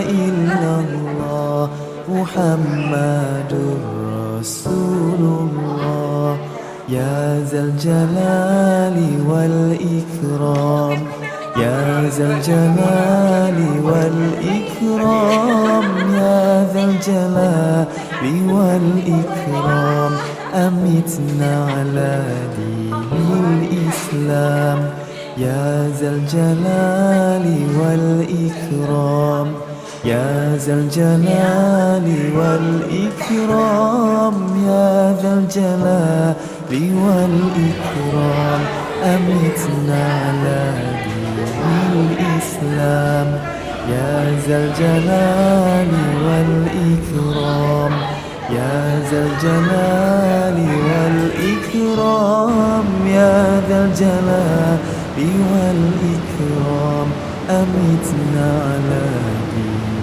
إلا الله محمد رسول الله يا ذا الجلال والإكرام يا ذا الجلال والإكرام يا ذا الجلال والإكرام أمتنا على دين الإسلام يا ذا الجلال والإكرام يا ذا الجلال والإكرام يا ذا الجلال والإكرام أمتنا على دين الإسلام. يا ذا الجلال والإكرام يا ذا الجلال والإكرام يا ذا الجلال والإكرام أمتنا على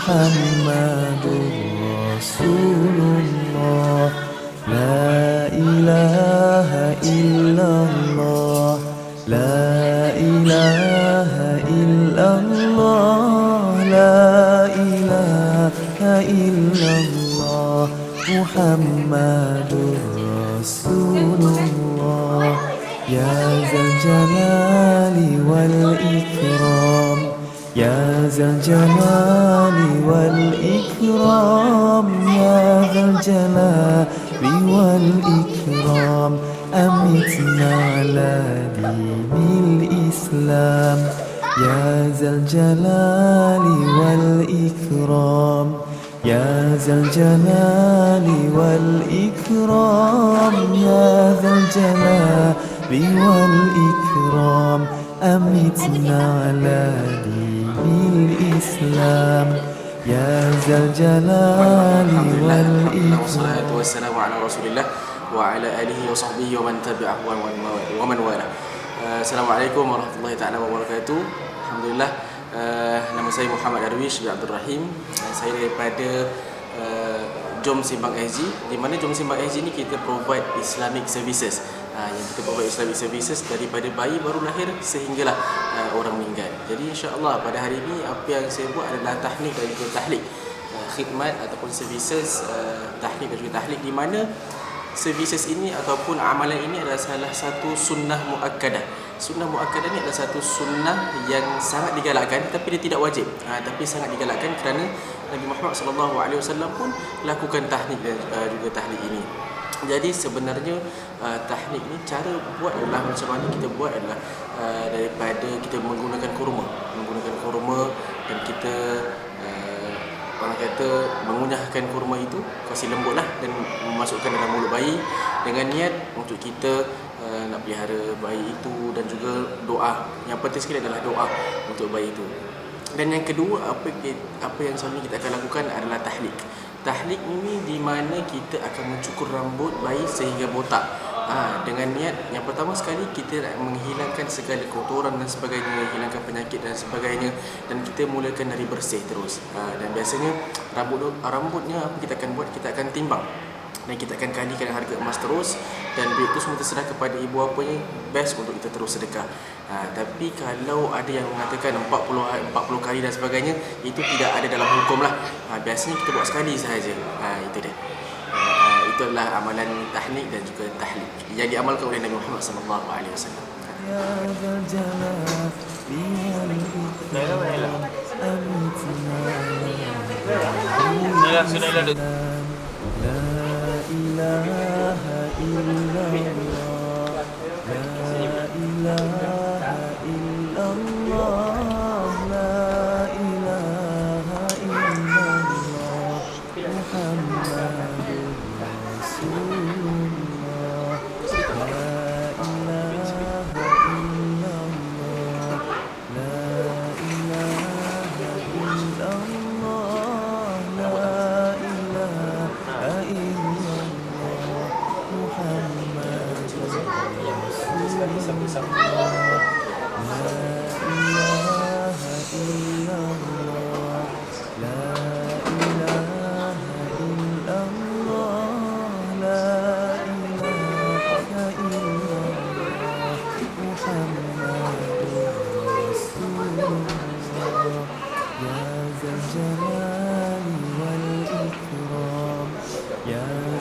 محمد الكرام يا ذا الجلال والإكرام أمتنا على دين الإسلام. يا ذا الجلال والإكرام. والصلاة والسلام على رسول الله وعلى آله وصحبه ومن تبعه ومن والاه. آه، السلام عليكم ورحمة الله تعالى وبركاته. الحمد لله uh, nama saya Muhammad Darwish bin Abdul Rahim. Saya daripada uh, Jom Simbang SG di mana Jom Simbang SG ni kita provide Islamic services. Uh, yang kita provide Islamic services daripada bayi baru lahir sehinggalah uh, orang meninggal. Jadi insya-Allah pada hari ini apa yang saya buat adalah tahnik dan juga tahlik uh, khidmat ataupun services uh, tahlik dan juga tahlik di mana services ini ataupun amalan ini adalah salah satu sunnah muakkadah. Sunnah muakkadah ni adalah satu sunnah yang sangat digalakkan tapi dia tidak wajib. Ha, tapi sangat digalakkan kerana Nabi Muhammad sallallahu alaihi wasallam pun lakukan tahnik dan uh, juga tahlik ini. Jadi sebenarnya uh, tahnik ni cara buat adalah macam mana kita buat adalah uh, daripada kita menggunakan kurma, menggunakan kurma dan kita orang kata mengunyahkan kurma itu kasih lembut lah dan memasukkan dalam mulut bayi dengan niat untuk kita nak pelihara bayi itu dan juga doa. Yang penting sekali adalah doa untuk bayi itu. Dan yang kedua apa apa yang selalu kita akan lakukan adalah tahlik. Tahlik ini di mana kita akan mencukur rambut bayi sehingga botak. Ha, dengan niat yang pertama sekali kita nak menghilangkan segala kotoran dan sebagainya menghilangkan penyakit dan sebagainya dan kita mulakan dari bersih terus. Ha, dan biasanya rambut rambutnya apa kita akan buat? Kita akan timbang dan kita akan kalikan harga emas terus dan duit itu semua terserah kepada ibu apa ni best untuk kita terus sedekah. Ha, tapi kalau ada yang mengatakan 40 40 kali dan sebagainya itu tidak ada dalam hukum lah. Ha, biasanya kita buat sekali sahaja. Ha, itu dia. Ha, itulah amalan tahnik dan juga tahlik. Yang diamalkan oleh Nabi Muhammad SAW Ya Zaljalat Biar Ibu Antara Sudahlah. إله إلا الله. لا إله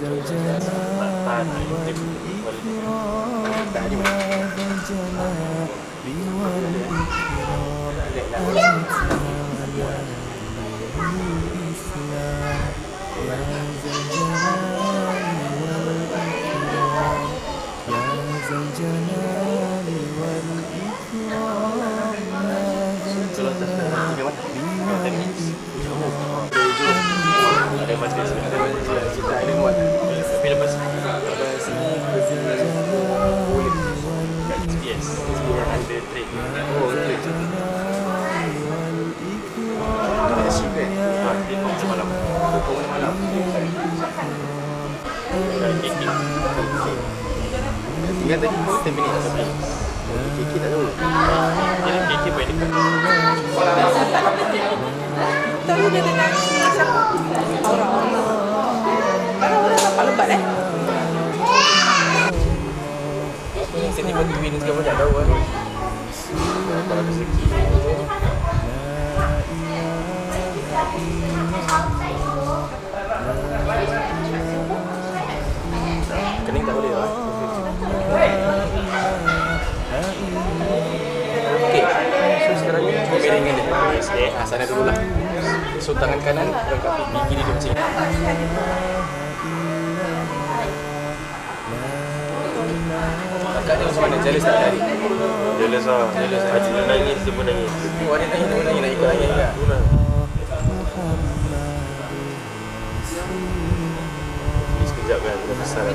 ذا الجلال والإكرام يا ذا الجلال والإكرام أنت على الإسلام يا ذا الجلال والإكرام يا ذا الجلال والإكرام يا ذا الجلال والإكرام Ada majlis Ada majlis Kita ada buat Tapi lepas Kat GPS Ada trade Oh trade Malam Malam Kiki Tinggal tadi 10 minit tapi Kiki tak tahu Jadi Kiki boleh dekat Dia dengan si siapa? Orang-orang. Orang-orang tak lebat eh? Sini bagi win segala macam tahu kan Kalau rezeki tak Okey, so sekarang ni beri dengan dia Okay Ah, sana dulu lah So tangan kanan angkat gigi dia macam ni. Kakak ni macam mana? Jealous tak tadi? Jealous lah. Jealous lah. nangis, semua nangis. Oh, nangis, nangis, nangis. Nak ikut nangis lah. Ini sekejap kan? Dah besar lah.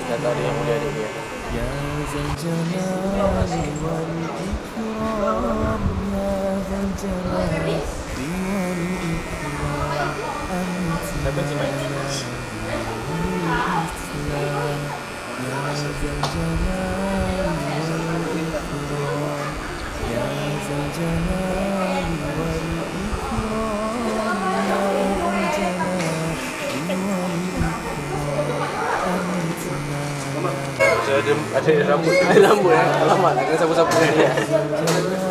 Kita tak ada yang mulia dia. Yang zanjana Yang zanjana ada ada rambut. Ada rambut eh. alamat kena siapa-siapa. ni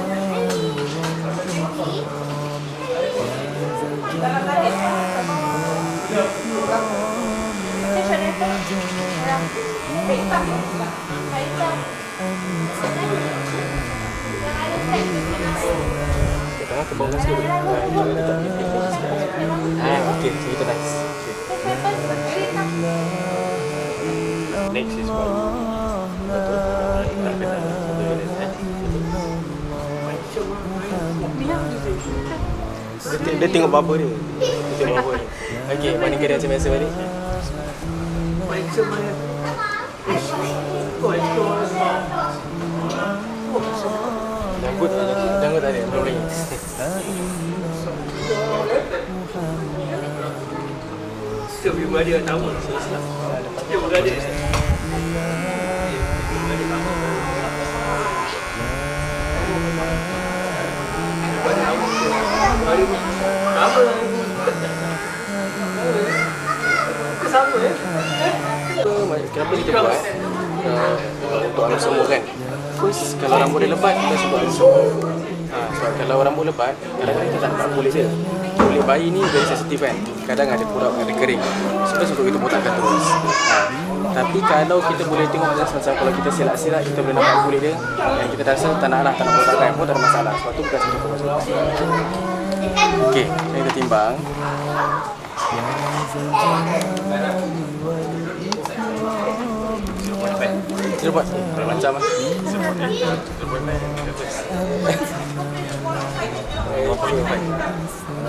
Dia, dia tengok bapa dia. Dia tengok bapa dia. Okey, mana dia macam biasa balik? Janggut tak ada. Janggut tak ada. Belum lagi. Kita pergi beradik kat tamu Dia beradik Apa? Kenapa kita buat uh, untuk anak semua kan First, kalau rambut dia lebat, kita sebut anak semua ha, Sebab kalau rambut lebat, kadang-kadang kita tak nampak kulit dia Kulit bayi ni very sensitif kan Kadang ada kurap, ada kering Sebab sebab kita botakkan terus ha. Tapi kalau kita boleh tengok macam macam kalau kita silap-silap kita boleh nampak kulit dia Dan kita rasa tak nak lah, tak nak botakkan pun tak ada masalah Sebab tu bukan satu masalah Okey, sekarang kita timbang. Kita buat macam lah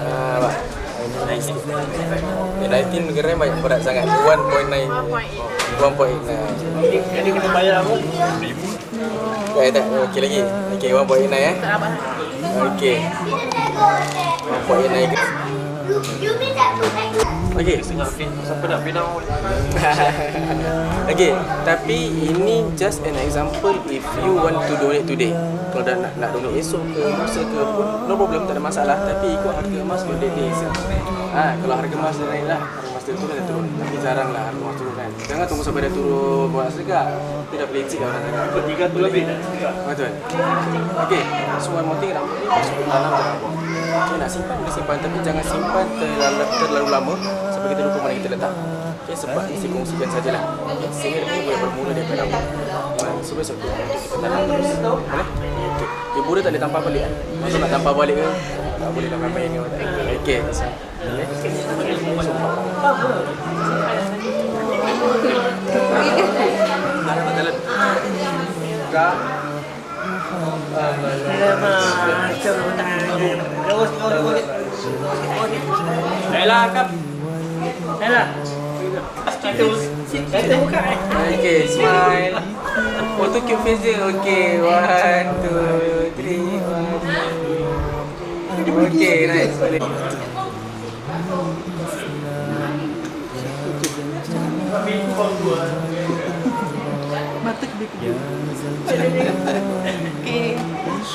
Ah, Pak. 19 negara banyak berat sangat. 1.9 1.9 Jadi kena bayar apa? Eh tak, okey lagi. Okey, 1.9 eh. Okey 1.9 ke Okey Siapa nak pinang Okay, tapi ini just an example if you want to donate today. Kalau dah nak, nak donate esok ke, lusa ke pun, no problem, tak ada masalah. Tapi ikut harga emas that day itself. Ha, kalau harga emas dia naik lah, harga emas dia turun, dia turun. Tapi jarang lah harga emas turun kan. Jangan tunggu sampai dia turun, buat sedekah. Dia dah pelicik lah orang cakap. Ikut 300 lebih dah Betul. Okay, so one more thing, rambut ni masuk ke dalam jangan buang. Okay, nak simpan, boleh simpan. Tapi jangan simpan terlalu, terlalu lama sampai kita lupa mana kita letak. Okay, sebab mesti kongsikan sajalah. Okay, sehingga dia boleh bermula rambut. Ha, so besok tu kita. Boleh? Okay. Dia tak boleh tampar balik kan? Masa nak tampar balik ke? Tak boleh lah main-main ke? Okay. Okay. Laila kap Laila Kita buka eh Okay, smile. Foto cute face dia. Okay, one, two, three, one. Okay, nice. Boleh. Mata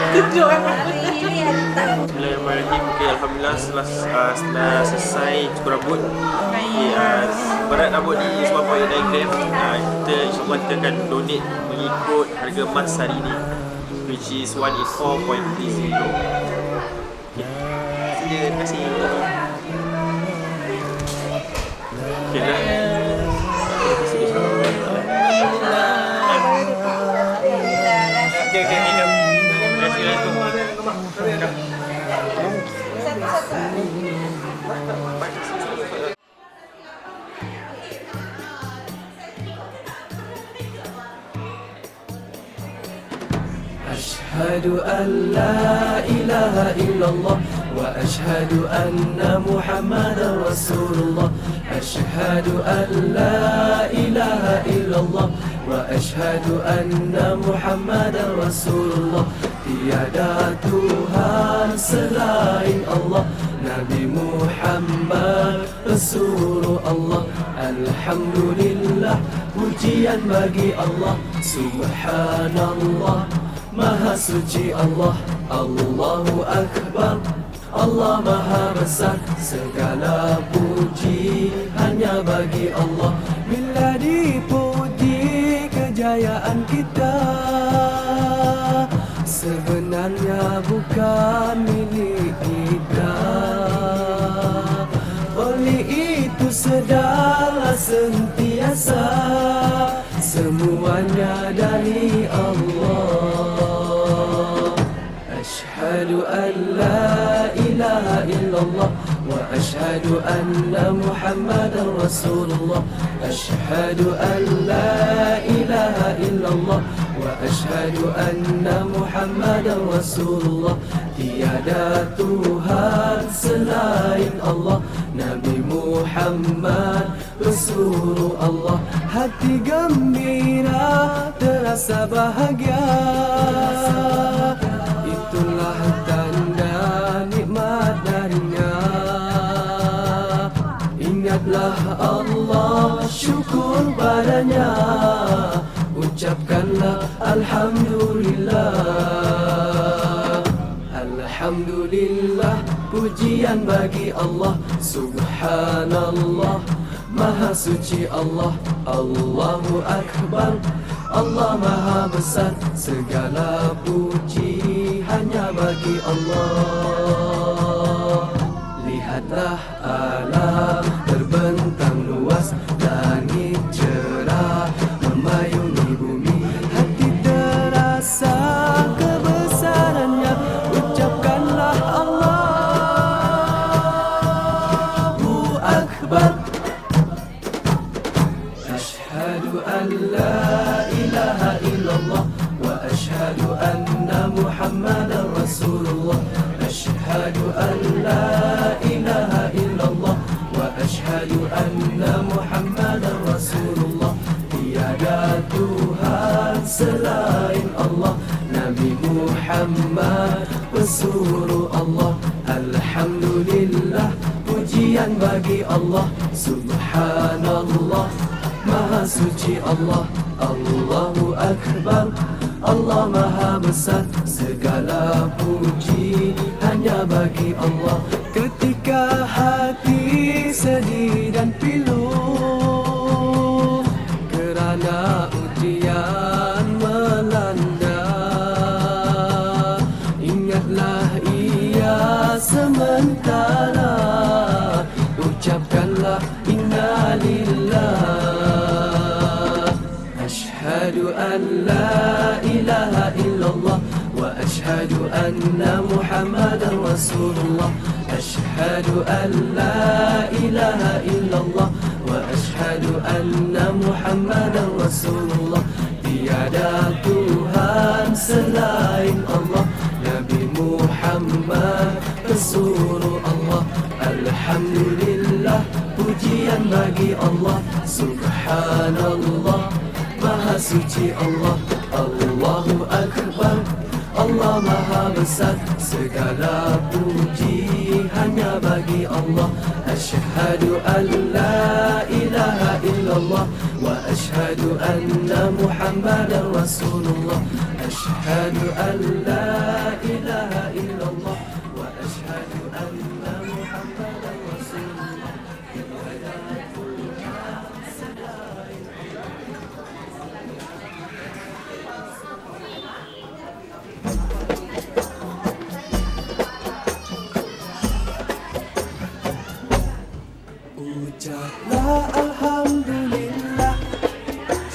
Bismillahirrahmanirrahim. Okay, Alhamdulillah setelah, uh, setelah selesai cukur rambut okay, uh, Berat rambut ni 1.9 gram uh, Kita insyaAllah kita akan donate mengikut harga emas hari ni Which is 1 is 4.30 Okay, terima kasih. Okay, dah أشهد أن لا إله إلا الله وأشهد أن محمدا رسول الله أشهد أن لا إله إلا الله وأشهد أن محمدا رسول الله Tiada Tuhan selain Allah. Nabi Muhammad Rasulullah Alhamdulillah Pujian bagi Allah. Subhanallah Maha suci Allah. Allahu Akbar Allah Maha Besar. Segala puji hanya bagi Allah. Bila dipuji kejayaan kita Sebenarnya bukan milik kita. Oleh itu sedarlah sentiasa. Semuanya dari Allah. Ashhadu an la ilaha illallah Wa ashhadu anna muhammadan rasulullah. Ashhadu an la ilaha illallah Wa ashhadu anna muhammadan rasulullah. Tiada Tuhan selain Allah. Nabi Muhammad Pesuruh Allah Hati gembira Terasa bahagia. Itulah tanda nikmat darinya. Ingatlah Allah Syukur padanya Ucapkanlah Alhamdulillah. Alhamdulillah Pujian bagi Allah Subhanallah. Maha suci Allah Allahu Akbar. Allah Maha besar Segala puji hanya bagi Allah. Lihatlah alam Suci Allah Allahu Akbar. Allah Maha besar Segala puji hanya bagi Allah ashhadu anna muhammadan rasulullah Ashhadu an la ilaha illallah Wa ashhadu anna muhammadan rasulullah Tiada Tuhan selain Allah Nabi Muhammad pesuruh Allah Alhamdulillah pujian bagi Allah Subhanallah Maha suci Allah Allahu Akbar Allah Maha besar. Segala puji hanya bagi Allah. Ashhadu an la ilaha illallah Wa ashhadu anna Muhammadan Rasulullah. Ashhadu an la ilaha illallah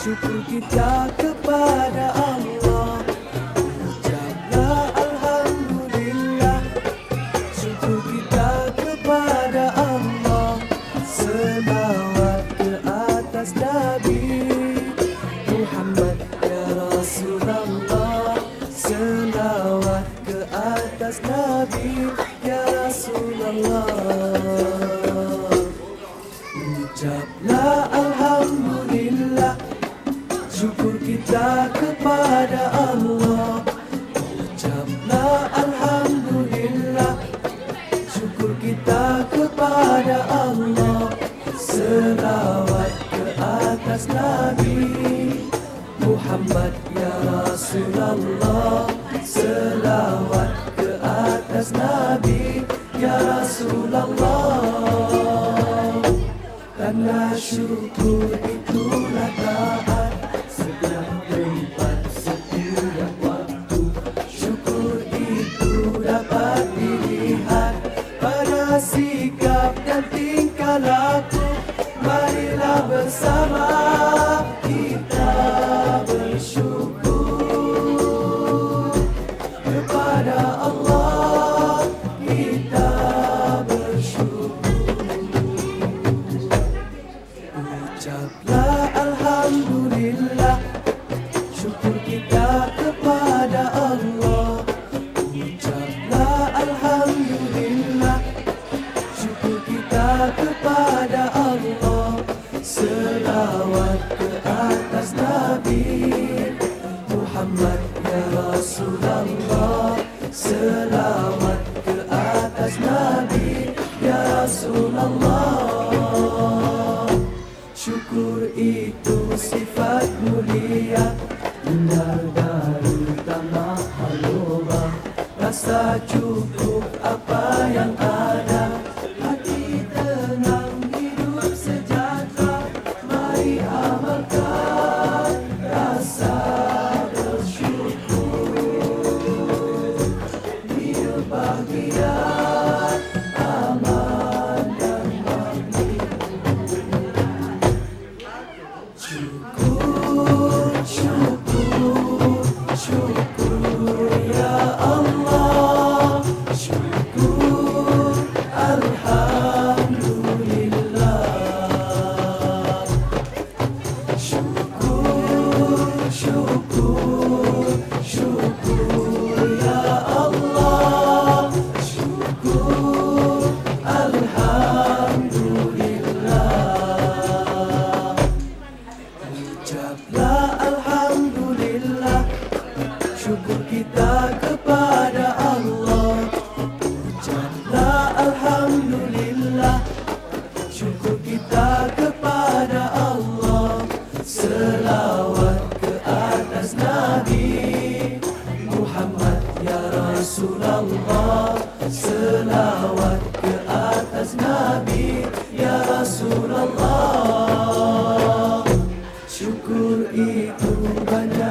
Syukur kita kepada Allah itu nabi ya rasulullah syukur itu sifat mulia indah dari tanah halubah rasa cukup apa yang. Syukur itu banyak.